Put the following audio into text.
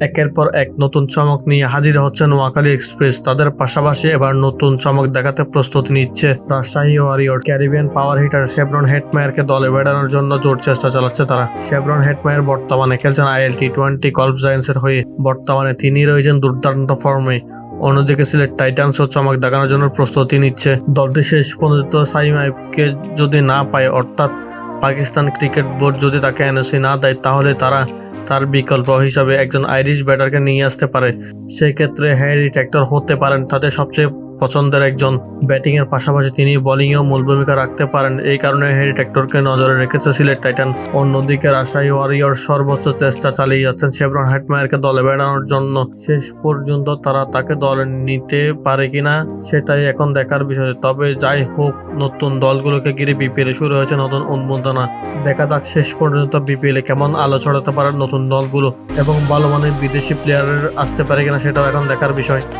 একের পর এক নতুন চমক নিয়ে হাজির হচ্ছে নোয়াখালী এক্সপ্রেস। তাদের পাশাপাশি এবার নতুন চমক দেখাতে প্রস্তুতি নিচ্ছে Rajshahi warrior Caribbean power hitter Shimron হেডমায়ারকে দলে বেড়ানোর জন্য জোর চেষ্টা চালাচ্ছে তারা। শেভরন হেডমায়ার বর্তমানে খেলছেন আইএল টি টোয়েন্টি কলফ জায়েন্টসের হয়ে। বর্তমানে তিনি রয়েছেন দুর্দান্ত ফর্মে। অন্যদিকে সিলেট টাইটান্সও চমক দেখানোর জন্য প্রস্তুতি নিচ্ছে। দলটি শেষ পর্যন্ত সাইম আইবকে যদি না পায়, অর্থাৎ পাকিস্তান ক্রিকেট বোর্ড যদি তাকে এনওসি না দেয়, তাহলে তারা তার বিকল্প হিসাবে একজন আইরিশ ব্যাটারকে নিয়ে আসতে পারে। সেক্ষেত্রে হ্যারি ট্যাক্টর হতে পারেন তাদের সবচেয়ে পছন্দের একজন ব্যাটিং এর পাশাপাশি তিনি বোলিংয়েও মূল ভূমিকা রাখতে পারেন। এই কারণে হ্যারি ট্র্যাক্টরকে নজরে রেখেছে সিলেট টাইটান্স। অন্যদিকে রাজশাহী ওয়ারিয়র সর্বোচ্চ চেষ্টা চালিয়ে যাচ্ছেন শেভরন হেটমায়ারকে দলে বেড়ানোর জন্য। শেষ পর্যন্ত তারা তাকে দলে নিতে পারে কিনা সেটাই এখন দেখার বিষয়। তবে যাই হোক, নতুন দলগুলোকে ঘিরে বিপিএল শুরু হয়েছে নতুন উন্মোদনা। দেখা যাক শেষ পর্যন্ত বিপিএল কেমন আলো ছড়াতে পারে নতুন দলগুলো এবং ভালো মানের বিদেশি প্লেয়ারের আসতে পারে কিনা সেটাও এখন দেখার বিষয়।